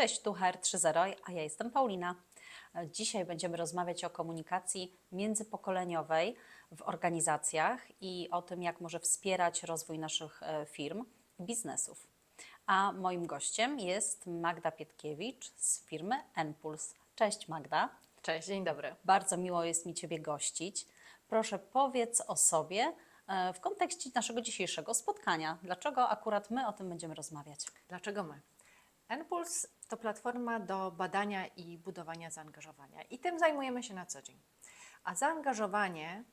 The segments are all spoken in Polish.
Cześć, tu HR 3.0, a ja jestem Paulina. Dzisiaj będziemy rozmawiać o komunikacji międzypokoleniowej w organizacjach i o tym, jak może wspierać rozwój naszych e, firm i biznesów. A moim gościem jest Magda Pietkiewicz z firmy Enpuls. Cześć Magda, Cześć, dzień dobry. bardzo miło jest mi Ciebie gościć. Proszę powiedz o sobie e, w kontekście naszego dzisiejszego spotkania. Dlaczego akurat my o tym będziemy rozmawiać? Dlaczego my? Enpuls to platforma do badania i budowania zaangażowania i tym zajmujemy się na co dzień. A zaangażowanie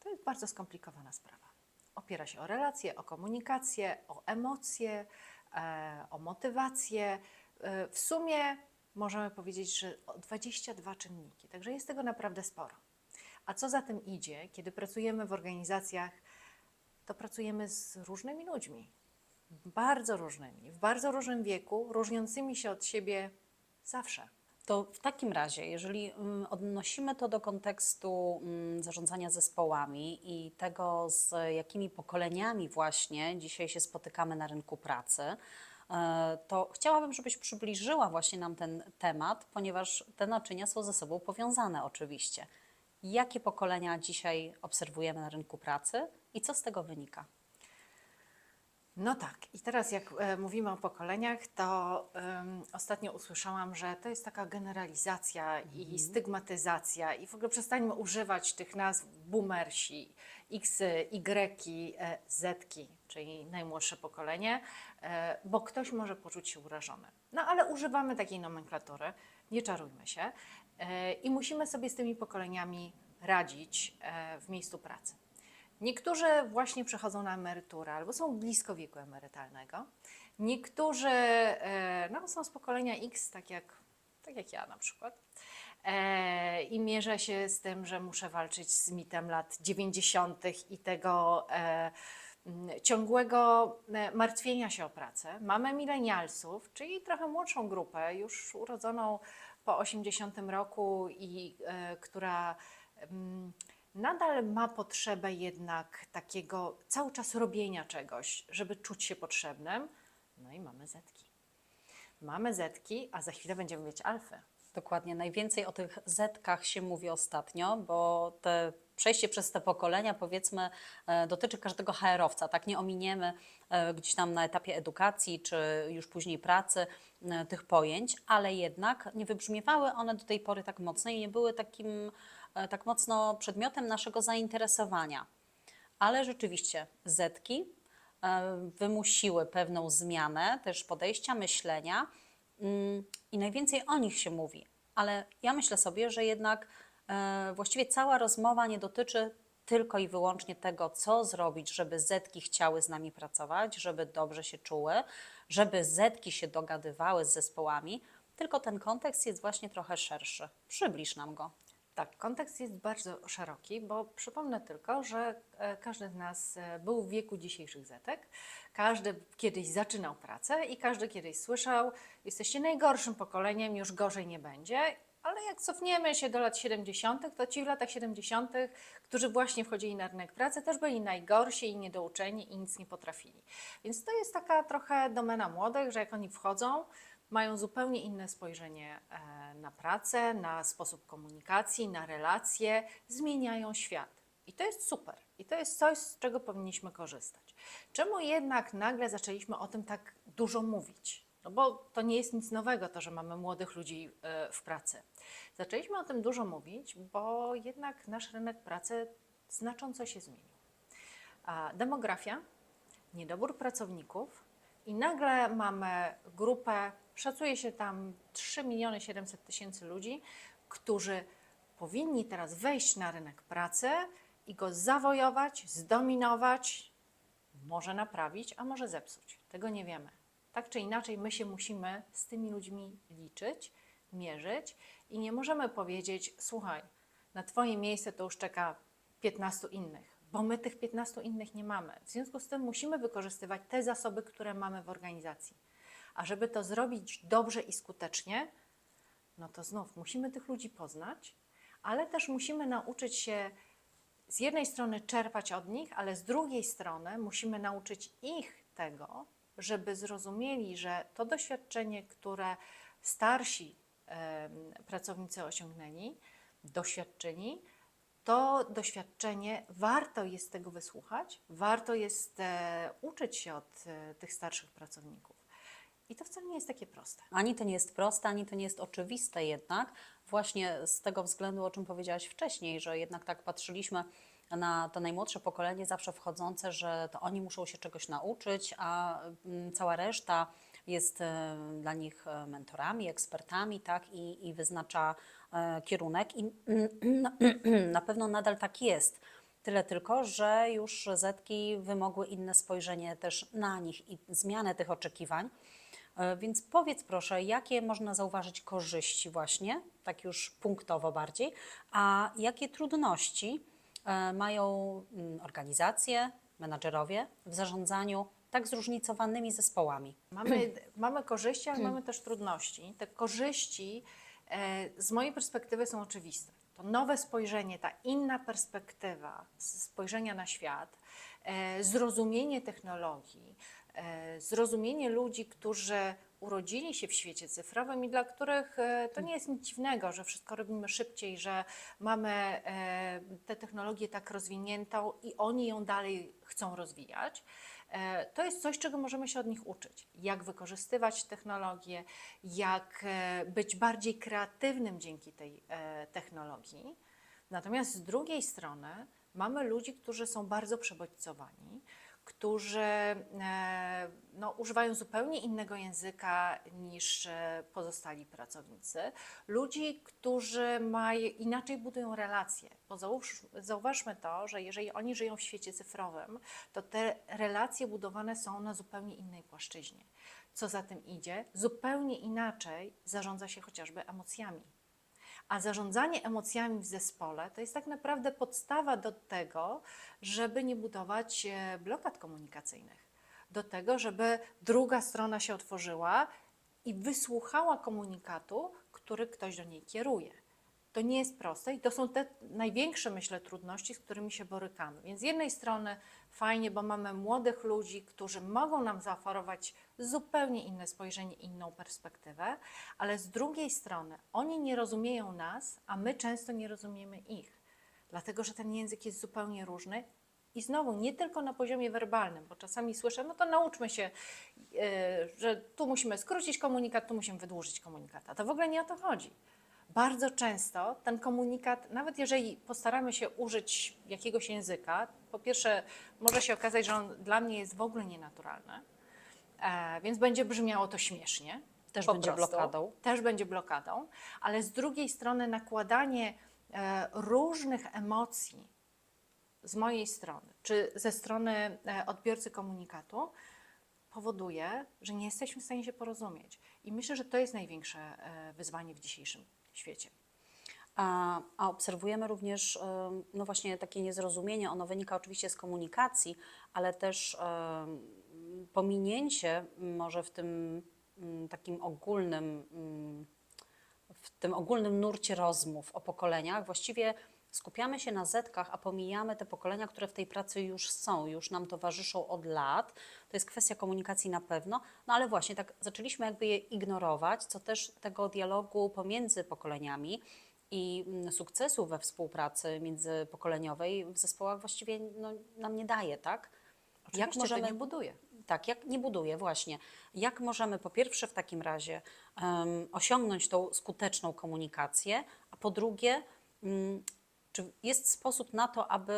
to jest bardzo skomplikowana sprawa. Opiera się o relacje, o komunikację, o emocje, e, o motywację. E, w sumie możemy powiedzieć, że o 22 czynniki, także jest tego naprawdę sporo. A co za tym idzie, kiedy pracujemy w organizacjach, to pracujemy z różnymi ludźmi, bardzo różnymi, w bardzo różnym wieku, różniącymi się od siebie zawsze. To w takim razie, jeżeli mm, odnosimy to do kontekstu mm, zarządzania zespołami i tego, z jakimi pokoleniami właśnie dzisiaj się spotykamy na rynku pracy, e, to chciałabym, żebyś przybliżyła właśnie nam ten temat, ponieważ te naczynia są ze sobą powiązane oczywiście. Jakie pokolenia dzisiaj obserwujemy na rynku pracy i co z tego wynika? No tak, i teraz jak e, mówimy o pokoleniach, to ostatnio usłyszałam, że to jest taka generalizacja i stygmatyzacja i w ogóle przestańmy używać tych nazw boomersi, X, Y, e, Z, czyli najmłodsze pokolenie, e, bo ktoś może poczuć się urażony. No ale używamy takiej nomenklatury, nie czarujmy się e, i musimy sobie z tymi pokoleniami radzić e, w miejscu pracy. Niektórzy właśnie przechodzą na emeryturę albo są blisko wieku emerytalnego. Niektórzy e, no, są z pokolenia X, tak jak, tak jak ja na przykład. E, I mierzę się z tym, że muszę walczyć z mitem lat 90. i tego e, ciągłego martwienia się o pracę. Mamy milenialsów, czyli trochę młodszą grupę, już urodzoną po 80 roku i która nadal ma potrzebę jednak takiego cały czas robienia czegoś, żeby czuć się potrzebnym. No i mamy zetki. Mamy zetki, a za chwilę będziemy mieć alfy. Dokładnie. Najwięcej o tych zetkach się mówi ostatnio, bo te przejście przez te pokolenia, powiedzmy, e, dotyczy każdego HR-owca. Tak nie ominiemy e, gdzieś tam na etapie edukacji, czy już później pracy e, tych pojęć, ale jednak nie wybrzmiewały one do tej pory tak mocno i nie były takim tak mocno przedmiotem naszego zainteresowania. Ale rzeczywiście zetki e, wymusiły pewną zmianę też podejścia, myślenia mm, i najwięcej o nich się mówi. Ale ja myślę sobie, że jednak e, właściwie cała rozmowa nie dotyczy tylko i wyłącznie tego, co zrobić, żeby zetki chciały z nami pracować, żeby dobrze się czuły, żeby zetki się dogadywały z zespołami, tylko ten kontekst jest właśnie trochę szerszy. Przybliż nam go. Tak, kontekst jest bardzo szeroki, bo przypomnę tylko, że e, każdy z nas e, był w wieku dzisiejszych zetek. Każdy kiedyś zaczynał pracę i każdy kiedyś słyszał: Jesteście najgorszym pokoleniem, już gorzej nie będzie. Ale jak cofniemy się do lat 70., to ci w latach 70., którzy właśnie wchodzili na rynek pracy, też byli najgorsi i niedouczeni i nic nie potrafili. Więc to jest taka trochę domena młodych, że jak oni wchodzą, mają zupełnie inne spojrzenie e, na pracę, na sposób komunikacji, na relacje, zmieniają świat. I to jest super. I to jest coś, z czego powinniśmy korzystać. Czemu jednak nagle zaczęliśmy o tym tak dużo mówić? No bo to nie jest nic nowego, to, że mamy młodych ludzi e, w pracy. Zaczęliśmy o tym dużo mówić, bo jednak nasz rynek pracy znacząco się zmienił. Demografia, niedobór pracowników i nagle mamy grupę, szacuje się tam 3 miliony 700 tysięcy ludzi, którzy powinni teraz wejść na rynek pracy i go zawojować, zdominować, może naprawić, a może zepsuć. Tego nie wiemy. Tak czy inaczej, my się musimy z tymi ludźmi liczyć, mierzyć i nie możemy powiedzieć: Słuchaj, na Twoje miejsce to już czeka 15 innych, bo my tych 15 innych nie mamy. W związku z tym musimy wykorzystywać te zasoby, które mamy w organizacji. A żeby to zrobić dobrze i skutecznie, no to znów musimy tych ludzi poznać, ale też musimy nauczyć się z jednej strony czerpać od nich, ale z drugiej strony musimy nauczyć ich tego, żeby zrozumieli, że to doświadczenie, które starsi pracownicy osiągnęli, doświadczeni, to doświadczenie warto jest tego wysłuchać, warto jest e, uczyć się od e, tych starszych pracowników. I to wcale nie jest takie proste. Ani to nie jest proste, ani to nie jest oczywiste jednak, właśnie z tego względu, o czym powiedziałaś wcześniej, że jednak tak patrzyliśmy na to najmłodsze pokolenie zawsze wchodzące, że to oni muszą się czegoś nauczyć, a mm, cała reszta jest e, dla nich e, mentorami, ekspertami, tak, i, i wyznacza kierunek i na, pewno nadal tak jest. Tyle tylko, że już Zetki wymogły inne spojrzenie też na nich i zmianę tych oczekiwań. E, Więc powiedz proszę, jakie można zauważyć korzyści właśnie, tak już punktowo bardziej, a jakie trudności e, mają mm, organizacje, menadżerowie w zarządzaniu tak zróżnicowanymi zespołami? Mamy, mamy korzyści, ale mamy też trudności. Te korzyści e, z mojej perspektywy są oczywiste. To nowe spojrzenie, ta inna perspektywa spojrzenia na świat, e, zrozumienie technologii, e, zrozumienie ludzi, którzy urodzili się w świecie cyfrowym i dla których e, to nie jest nic dziwnego, że wszystko robimy szybciej, że mamy e, tę technologię tak rozwiniętą i oni ją dalej chcą rozwijać. E, To jest coś, czego możemy się od nich uczyć. Jak wykorzystywać technologię, jak e, być bardziej kreatywnym dzięki tej e, technologii. Natomiast z drugiej strony mamy ludzi, którzy są bardzo przebodźcowani, którzy e, no, używają zupełnie innego języka niż e, pozostali pracownicy. Ludzi, którzy mają, inaczej budują relacje. Bo zauważmy to, że jeżeli oni żyją w świecie cyfrowym, to te relacje budowane są na zupełnie innej płaszczyźnie. Co za tym idzie, zupełnie inaczej zarządza się chociażby emocjami. A zarządzanie emocjami w zespole to jest tak naprawdę podstawa do tego, żeby nie budować e, blokad komunikacyjnych. Do tego, żeby druga strona się otworzyła i wysłuchała komunikatu, który ktoś do niej kieruje. To nie jest proste i to są te największe, myślę, trudności, z którymi się borykamy. Więc z jednej strony fajnie, bo mamy młodych ludzi, którzy mogą nam zaoferować zupełnie inne spojrzenie, inną perspektywę, ale z drugiej strony oni nie rozumieją nas, a my często nie rozumiemy ich, dlatego że ten język jest zupełnie różny. I znowu, nie tylko na poziomie werbalnym, bo czasami słyszę, no to nauczmy się, yy, że tu musimy skrócić komunikat, tu musimy wydłużyć komunikat. A to w ogóle nie o to chodzi bardzo często ten komunikat, nawet jeżeli postaramy się użyć jakiegoś języka, po pierwsze może się okazać, że on dla mnie jest w ogóle nienaturalny, e, więc będzie brzmiało to śmiesznie. Też będzie prostu. blokadą. Też będzie blokadą, ale z drugiej strony nakładanie e, różnych emocji z mojej strony, czy ze strony e, odbiorcy komunikatu, powoduje, że nie jesteśmy w stanie się porozumieć. I myślę, że to jest największe wyzwanie w dzisiejszym świecie. A, a obserwujemy również em, no właśnie takie niezrozumienie. Ono wynika oczywiście z komunikacji, ale też em, pominięcie może w tym takim ogólnym, w tym ogólnym nurcie rozmów o pokoleniach. Właściwie skupiamy się na zetkach, a pomijamy te pokolenia, które w tej pracy już są, już nam towarzyszą od lat. To jest kwestia komunikacji na pewno, no ale właśnie tak zaczęliśmy jakby je ignorować, co też tego dialogu pomiędzy pokoleniami i mm, sukcesu we współpracy międzypokoleniowej w zespołach właściwie no, nam nie daje, tak? Oczywiście to nie buduje. Tak, jak nie buduje właśnie. Jak możemy po pierwsze w takim razie em, osiągnąć tą skuteczną komunikację, a po drugie, mm, czy jest sposób na to, aby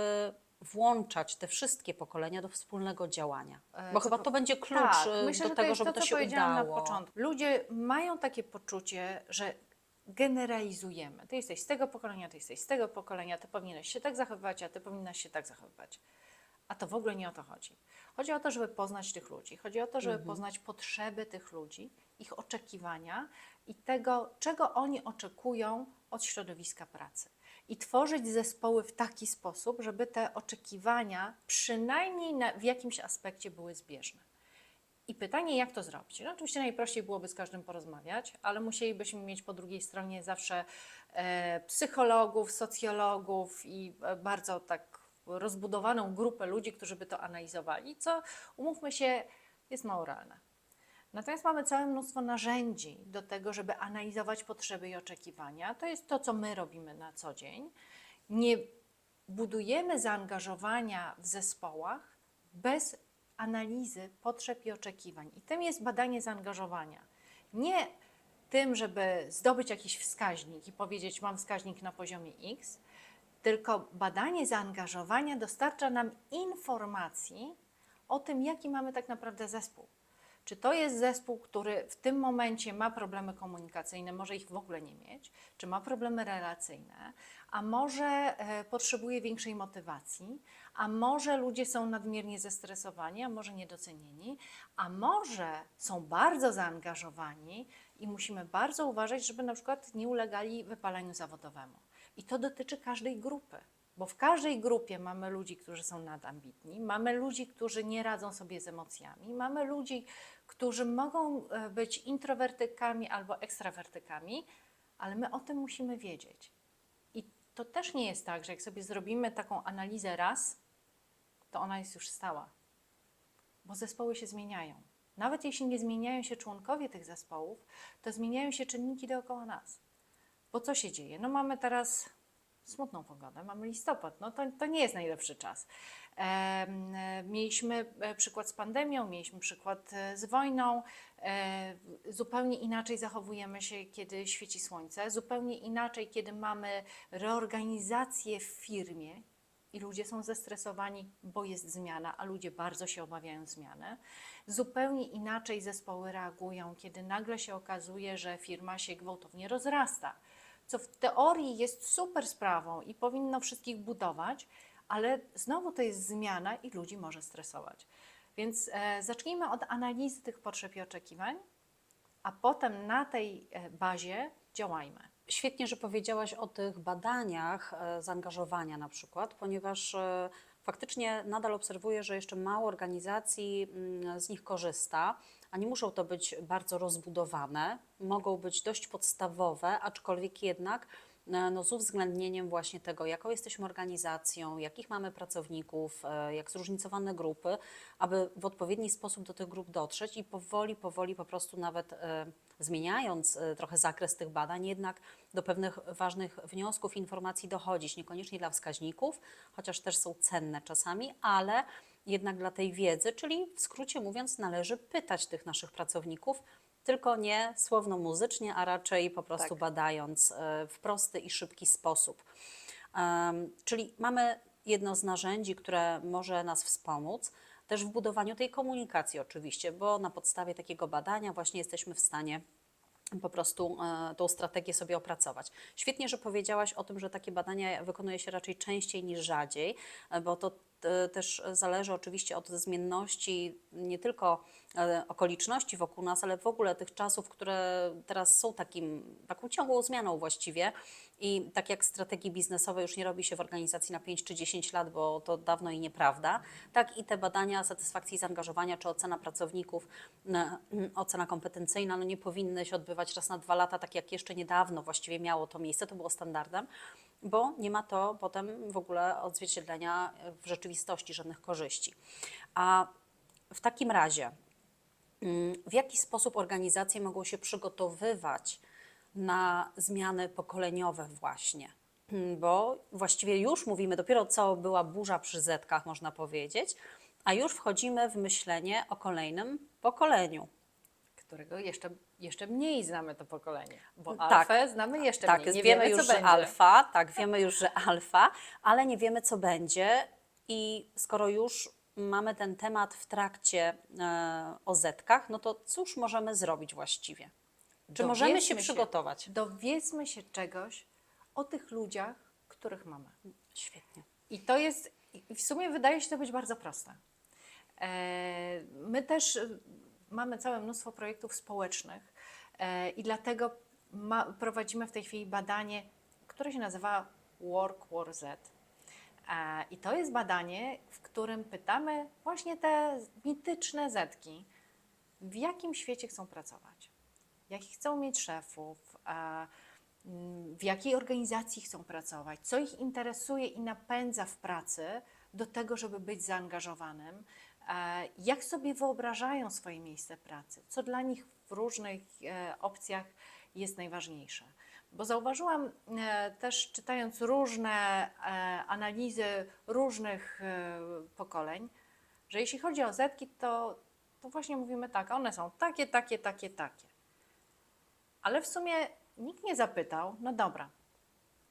włączać te wszystkie pokolenia do wspólnego działania? E, Bo chyba to będzie klucz tak, e, myślę, do tego, żeby to, to, się udało. na początku. Ludzie mają takie poczucie, że generalizujemy. Ty jesteś z tego pokolenia, ty jesteś z tego pokolenia, ty powinieneś się tak zachowywać, a ty powinnaś się tak zachowywać. A to w ogóle nie o to chodzi. Chodzi o to, żeby poznać tych ludzi. Chodzi o to, żeby poznać potrzeby tych ludzi, ich oczekiwania i tego, czego oni oczekują od środowiska pracy. I tworzyć zespoły w taki sposób, żeby te oczekiwania przynajmniej na, w jakimś aspekcie były zbieżne. I pytanie, jak to zrobić? No, oczywiście najprościej byłoby z każdym porozmawiać, ale musielibyśmy mieć po drugiej stronie zawsze e, psychologów, socjologów i e, bardzo tak rozbudowaną grupę ludzi, którzy by to analizowali, co umówmy się, jest mało realne. Natomiast mamy całe mnóstwo narzędzi do tego, żeby analizować potrzeby i oczekiwania. To jest to, co my robimy na co dzień. Nie budujemy zaangażowania w zespołach bez analizy potrzeb i oczekiwań. I tym jest badanie zaangażowania. Nie tym, żeby zdobyć jakiś wskaźnik i powiedzieć, mam wskaźnik na poziomie X, tylko badanie zaangażowania dostarcza nam informacji o tym, jaki mamy tak naprawdę zespół. Czy to jest zespół, który w tym momencie ma problemy komunikacyjne, może ich w ogóle nie mieć, czy ma problemy relacyjne, a może e, potrzebuje większej motywacji, a może ludzie są nadmiernie zestresowani, a może niedocenieni, a może są bardzo zaangażowani i musimy bardzo uważać, żeby na przykład nie ulegali wypaleniu zawodowemu. I to dotyczy każdej grupy. Bo w każdej grupie mamy ludzi, którzy są nadambitni, mamy ludzi, którzy nie radzą sobie z emocjami, mamy ludzi, którzy mogą e, być introwertykami albo ekstrawertykami, ale my o tym musimy wiedzieć. I to też nie jest tak, że jak sobie zrobimy taką analizę raz, to ona jest już stała. Bo zespoły się zmieniają. Nawet jeśli nie zmieniają się członkowie tych zespołów, to zmieniają się czynniki dookoła nas. Bo co się dzieje? No mamy teraz smutną pogodę, mamy listopad, no to, to nie jest najlepszy czas. Mieliśmy e, przykład z pandemią, mieliśmy przykład e, z wojną. E, Zupełnie inaczej zachowujemy się, kiedy świeci słońce, zupełnie inaczej, kiedy mamy reorganizację w firmie i ludzie są zestresowani, bo jest zmiana, a ludzie bardzo się obawiają zmiany. Zupełnie inaczej zespoły reagują, kiedy nagle się okazuje, że firma się gwałtownie rozrasta co w teorii jest super sprawą i powinno wszystkich budować, ale znowu to jest zmiana i ludzi może stresować. Więc e, zacznijmy od analizy tych potrzeb i oczekiwań, a potem na tej e, bazie działajmy. Świetnie, że powiedziałaś o tych badaniach e, zaangażowania na przykład, ponieważ e, faktycznie nadal obserwuję, że jeszcze mało organizacji mm, z nich korzysta, a nie muszą to być bardzo rozbudowane, mogą być dość podstawowe, aczkolwiek jednak e, no, z uwzględnieniem właśnie tego, jaką jesteśmy organizacją, jakich mamy pracowników, e, jak zróżnicowane grupy, aby w odpowiedni sposób do tych grup dotrzeć i powoli, powoli po prostu nawet e, zmieniając trochę zakres tych badań, jednak do pewnych ważnych wniosków, informacji dochodzić, niekoniecznie dla wskaźników, chociaż też są cenne czasami, ale jednak dla tej wiedzy, czyli w skrócie mówiąc, należy pytać tych naszych pracowników, tylko nie słowno-muzycznie, a raczej po prostu Tak. badając e, w prosty i szybki sposób. Czyli mamy jedno z narzędzi, które może nas wspomóc, też w budowaniu tej komunikacji oczywiście, bo na podstawie takiego badania właśnie jesteśmy w stanie po prostu e, tą strategię sobie opracować. Świetnie, że powiedziałaś o tym, że takie badania wykonuje się raczej częściej niż rzadziej, e, bo to też zależy oczywiście od zmienności nie tylko e, okoliczności wokół nas, ale w ogóle tych czasów, które teraz są takim, taką ciągłą zmianą właściwie. I tak jak strategii biznesowej już nie robi się w organizacji na 5 czy 10 lat, bo to dawno i nieprawda, tak i te badania satysfakcji zaangażowania, czy ocena pracowników, ocena kompetencyjna, no nie powinny się odbywać raz na dwa lata, tak jak jeszcze niedawno właściwie miało to miejsce, to było standardem, bo nie ma to potem w ogóle odzwierciedlenia w rzeczywistości, żadnych korzyści. A w takim razie, Mm, W jaki sposób organizacje mogą się przygotowywać na zmiany pokoleniowe właśnie? Mm, Bo właściwie już mówimy, dopiero co była burza przy zetkach, można powiedzieć, a już wchodzimy w myślenie o kolejnym pokoleniu. Którego jeszcze, jeszcze mniej znamy to pokolenie, bo Tak. alfę znamy jeszcze Tak, mniej. Nie wiemy, wiemy, już, co że będzie. alfa, tak, wiemy już, że alfa, ale nie wiemy, co będzie. I skoro już mamy ten temat w trakcie e, o zetkach, no to cóż możemy zrobić właściwie? Czy możemy się Dowiedzmy przygotować? Dowiedzmy się czegoś o tych ludziach, których mamy. Świetnie. I to jest, w sumie wydaje się to być bardzo proste. E, My też e, mamy całe mnóstwo projektów społecznych e, i dlatego ma, prowadzimy w tej chwili badanie, które się nazywa Work War Z. E, I to jest badanie, w którym pytamy właśnie te mityczne zetki, w jakim świecie chcą pracować, jakich chcą mieć szefów, e, w jakiej organizacji chcą pracować, co ich interesuje i napędza w pracy do tego, żeby być zaangażowanym, e, jak sobie wyobrażają swoje miejsce pracy, co dla nich w różnych opcjach jest najważniejsze. Bo zauważyłam e, też czytając różne e, analizy różnych e, pokoleń, że jeśli chodzi o zetki, to, to właśnie mówimy tak, one są takie, takie, takie, takie. Ale w sumie nikt nie zapytał, no dobra,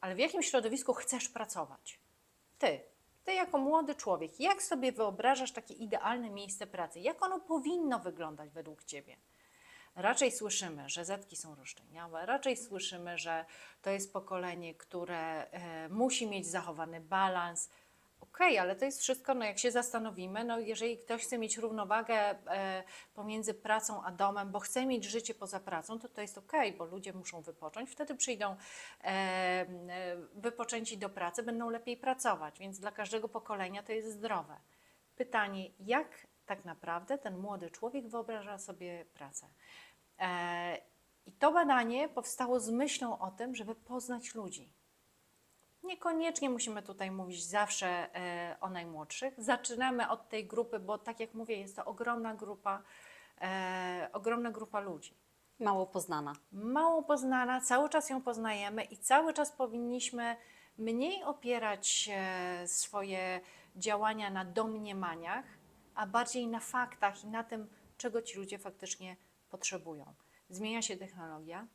ale w jakim środowisku chcesz pracować? Ty, ty jako młody człowiek, jak sobie wyobrażasz takie idealne miejsce pracy? Jak ono powinno wyglądać według ciebie? Raczej słyszymy, że zetki są roszczeniowe, raczej słyszymy, że to jest pokolenie, które e, musi mieć zachowany balans. Okej, ale to jest wszystko, no jak się zastanowimy, no jeżeli ktoś chce mieć równowagę e, pomiędzy pracą a domem, bo chce mieć życie poza pracą, to to jest okej, bo ludzie muszą wypocząć, wtedy przyjdą e, wypoczęci do pracy, będą lepiej pracować, więc dla każdego pokolenia to jest zdrowe. Pytanie, jak tak naprawdę ten młody człowiek wyobraża sobie pracę? E, I to badanie powstało z myślą o tym, żeby poznać ludzi. Niekoniecznie musimy tutaj mówić zawsze e, o najmłodszych. Zaczynamy od tej grupy, bo tak jak mówię, jest to ogromna grupa, e, ogromna grupa ludzi. Mało poznana. Mało poznana, cały czas ją poznajemy i cały czas powinniśmy mniej opierać swoje działania na domniemaniach, a bardziej na faktach i na tym, czego ci ludzie faktycznie potrzebują. Zmienia się technologia,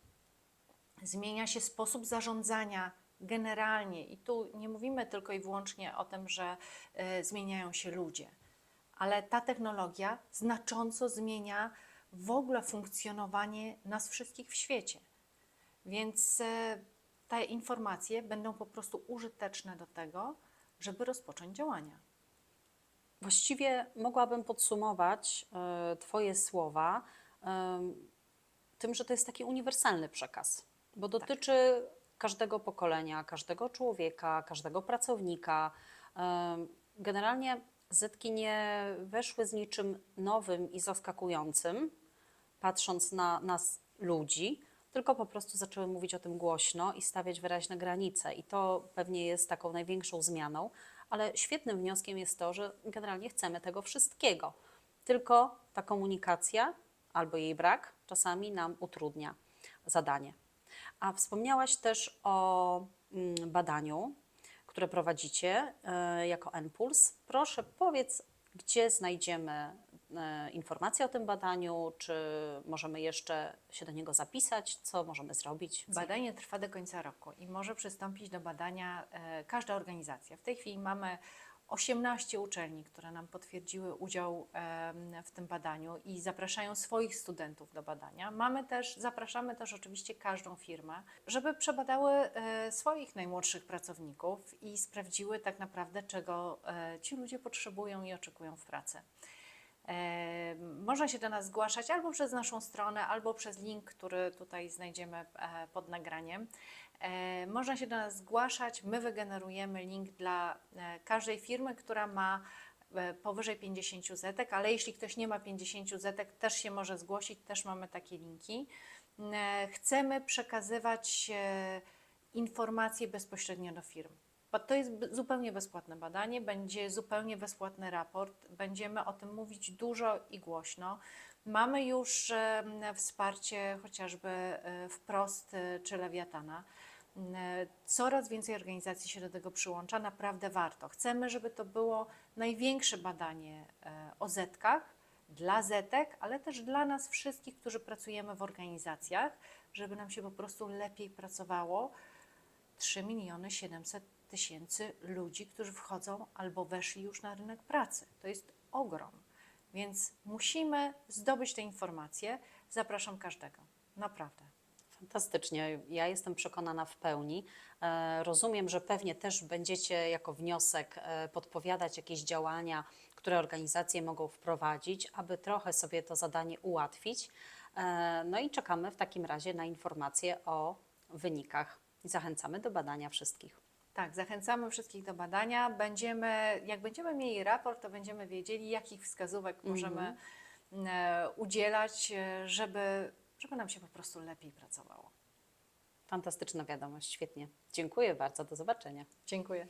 zmienia się sposób zarządzania generalnie i tu nie mówimy tylko i wyłącznie o tym, że e, zmieniają się ludzie, ale ta technologia znacząco zmienia w ogóle funkcjonowanie nas wszystkich w świecie. Więc e, te informacje będą po prostu użyteczne do tego, żeby rozpocząć działania. Właściwie mogłabym podsumować e, Twoje słowa em, tym, że to jest taki uniwersalny przekaz, bo dotyczy każdego pokolenia, każdego człowieka, każdego pracownika. Em, Generalnie zetki nie weszły z niczym nowym i zaskakującym, patrząc na nas ludzi, tylko po prostu zaczęły mówić o tym głośno i stawiać wyraźne granice. I to pewnie jest taką największą zmianą, ale świetnym wnioskiem jest to, że generalnie chcemy tego wszystkiego. Tylko ta komunikacja albo jej brak czasami nam utrudnia zadanie. A wspomniałaś też o mm, badaniu, które prowadzicie e, jako NPULS. Proszę powiedz, gdzie znajdziemy informacje o tym badaniu, czy możemy jeszcze się do niego zapisać, co możemy zrobić? Badanie trwa do końca roku i może przystąpić do badania e, każda organizacja. W tej chwili mamy 18 uczelni, które nam potwierdziły udział w tym badaniu i zapraszają swoich studentów do badania. Mamy też, zapraszamy też oczywiście każdą firmę, żeby przebadały e, swoich najmłodszych pracowników i sprawdziły tak naprawdę, czego e, ci ludzie potrzebują i oczekują w pracy. Można się do nas zgłaszać albo przez naszą stronę, albo przez link, który tutaj znajdziemy e, pod nagraniem. E, Można się do nas zgłaszać, my wygenerujemy link dla e, każdej firmy, która ma powyżej 50 zetek, ale jeśli ktoś nie ma 50 zetek, też się może zgłosić, też mamy takie linki. Chcemy przekazywać informacje bezpośrednio do firm. To jest zupełnie bezpłatne badanie, będzie zupełnie bezpłatny raport. Będziemy o tym mówić dużo i głośno. Mamy już wsparcie chociażby e, wprost e, czy Lewiatana. E, Coraz więcej organizacji się do tego przyłącza, naprawdę warto. Chcemy, żeby to było największe badanie o zetkach, dla zetek, ale też dla nas wszystkich, którzy pracujemy w organizacjach, żeby nam się po prostu lepiej pracowało. 3 miliony 700 tysięcy ludzi, którzy wchodzą albo weszli już na rynek pracy. To jest ogrom. Więc musimy zdobyć te informacje. Zapraszam każdego. Naprawdę. Fantastycznie. Ja jestem przekonana w pełni. E, Rozumiem, że pewnie też będziecie jako wniosek e, podpowiadać jakieś działania, które organizacje mogą wprowadzić, aby trochę sobie to zadanie ułatwić. E, No i czekamy w takim razie na informacje o wynikach. Zachęcamy do badania wszystkich. Tak, zachęcamy wszystkich do badania. Będziemy, jak będziemy mieli raport, to będziemy wiedzieli, jakich wskazówek możemy e, udzielać, e, żeby, żeby nam się po prostu lepiej pracowało. Fantastyczna wiadomość, świetnie. Dziękuję bardzo, do zobaczenia. Dziękuję.